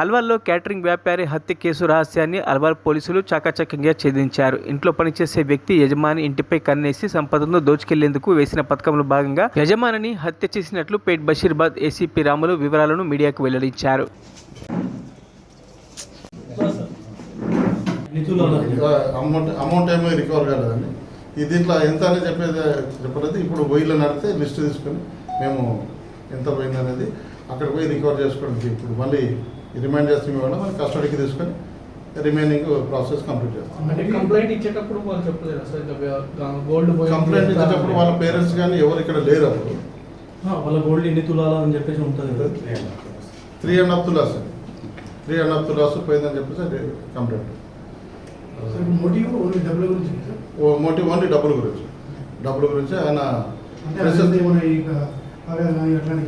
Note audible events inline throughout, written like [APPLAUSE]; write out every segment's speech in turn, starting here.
అల్వాల్లో catering వ్యాపారి హత్య case రహస్యాన్ని అల్వాల్ పోలీసులు చాకచక్యంగా ఛేదించారు. ఇంట్లో పనిచేసే వ్యక్తి యజమాని ఇంటిపై కన్నేసి సంపదను దోచుకెళ్ళేందుకు వేసిన పథకంలో భాగంగా యజమానిని హత్య చేసినట్లు పేట్ బషీర్బాద్ ఏసీపీ రాములు వివరాలను మీడియాకు వెల్లడించారు. అమౌంట్ అమౌంట్ ఏమీ రికవర్ కాలేదండి. ఈ దీంట్లో ఎంత అనేది చెప్పేది చెప్పలేదు. ఇప్పుడు బొయ్యిలో నడితే లిస్ట్ తీసుకొని మేము ఎంత పోయింది అనేది అక్కడ పోయి రికవర్ చేసుకోవడానికి ఇప్పుడు మళ్ళీ రిమైండ్ చేస్తే ఇవ్వడం మళ్ళీ కస్టడీకి తీసుకొని రిమైనింగ్ ప్రాసెస్ కంప్లీట్ చేస్తాం అంటే కంప్లైంట్ ఇచ్చేటప్పుడు వాళ్ళు చెప్పలేదు గోల్డ్ కంప్లైంట్ ఇచ్చేటప్పుడు వాళ్ళ పేరెంట్స్ కానీ ఎవరు ఇక్కడ లేరు అప్పుడు. వాళ్ళ గోల్డ్ ఎన్ని తులాలా అని చెప్పేసి ఉంటుంది కదా. Three and half tolas. Three and half tolas. పోయిందని చెప్పేసి అది కంప్లైంట్ మోటివ్ ఓన్లీ డబ్బుల గురించి సార్. ఓ మోటివ్ ఓన్లీ డబ్బుల గురించి. డబ్బుల గురించి ఆయన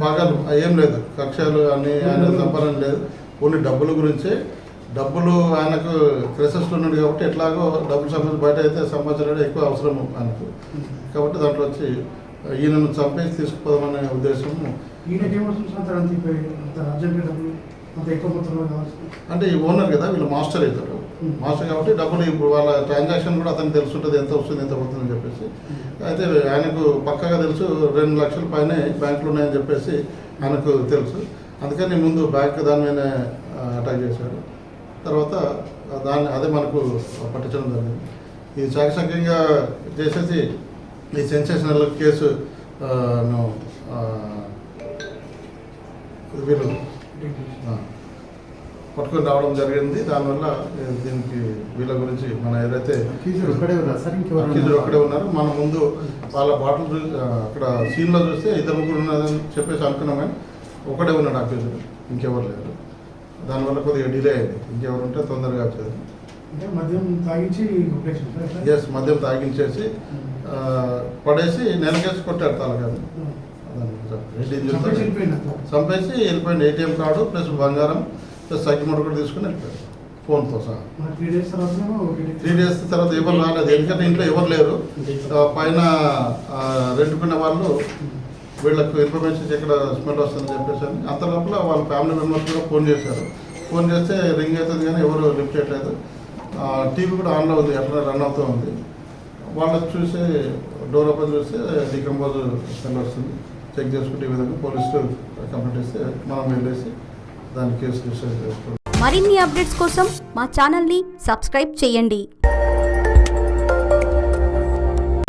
పగలు ఏం లేదు. కక్షలు అని ఆయన [LAUGHS] సంపాదన లేదు. ఓన్లీ డబ్బుల గురించే. డబ్బులు ఆయనకు క్రెసెస్లో ఉన్నాడు కాబట్టి ఎట్లాగో డబ్బులు సంబంధించి బయట అయితే సంపాదించడం ఎక్కువ అవసరం ఆయనకు. కాబట్టి దాంట్లో వచ్చి ఈయనను చంపేసి తీసుకుపోదామనే ఉద్దేశం అంటే ఈ ఓనర్ కదా వీళ్ళు మాస్టర్ అవుతారు. మాస్టర్ కాబట్టి డబ్బులు ఇప్పుడు వాళ్ళ ట్రాన్సాక్షన్ కూడా అతనికి తెలుసుంటుంది ఎంత వస్తుంది ఎంత పోతుంది అని చెప్పేసి అయితే ఆయనకు పక్కాగా తెలుసు రెండు లక్షల పైన బ్యాంకులు ఉన్నాయని చెప్పేసి ఆయనకు తెలుసు. అందుకని ముందు బ్యాంక్ దాని మీద అటాక్ చేశాడు. తర్వాత దాన్ని అదే మనకు పట్టించడం జరిగింది. ఈ చాకచక్యంగా చేసేసి ఈ సెన్సేషనల్ కేసు వీళ్ళు పట్టుకొని రావడం జరిగింది. దానివల్ల దీనికి వీళ్ళ గురించి మన ఏదైతే ఒక్కడే ఉన్నారు ఒక్కడే ఉన్నారు. మన ముందు వాళ్ళ బాటిల్ అక్కడ సీన్లో చూస్తే ఇద్దరు ముగ్గురు ఉన్నారని చెప్పేసి అనుకున్నాం కానీ ఒకడే ఉన్నాడు అక్యూజర్ ఇంకెవరు లేరు. దానివల్ల కొద్దిగా డిలే అయింది. ఇంకెవరు ఉంటే తొందరగా వచ్చేది మద్యం తాగించి? ఎస్ మద్యం తాగించేసి ఆ, పడేసి నెలకేసి కొట్టాడు చంపేసి వెళ్ళిపోయింది అట్లా. చంపేసి వెళ్ళిపోయింది ఏటీఎం కార్డు ప్లస్ బంగారం ప్లస్ సైకిల్ కూడా తీసుకుని వెళ్ళిపోయాడు. ఫోన్తో సహా. త్రీ డేస్ తర్వాత త్రీ డేస్ తర్వాత ఎవరు రాలేదు. ఎందుకంటే ఇంట్లో ఎవరు లేరు. ఆ, పైన ఆ, రెండుకున్న వాళ్ళు వీళ్ళకు ఇన్ఫర్మేషన్ ఎక్కడ స్మెల్ వస్తుందని చెప్పేసి అని. అంత లోపల వాళ్ళ ఫ్యామిలీ మెంబర్స్ కూడా ఫోన్ చేశారు. ఫోన్ చేస్తే రింగ్ అవుతుంది కానీ ఎవరు లిఫ్ట్ చేయట్లేదు. టీవీ కూడా ఆన్లో ఉంది ఎట్లా రన్ అవుతూ ఉంది. వాళ్ళకి చూసి డోర్ ఓపెన్ చూస్తే డికంపోజ్ స్మెల్ వస్తుంది. చెక్ చేసుకుంటే ఈ విధంగా పోలీసులు కంప్లైంట్ ఇస్తే మనం వెళ్ళేసి దాని కేసు రిజిస్టర్ చేసుకుంటాం. మరిన్ని అప్డేట్స్ కోసం మా ఛానల్ని సబ్స్క్రైబ్ చేయండి.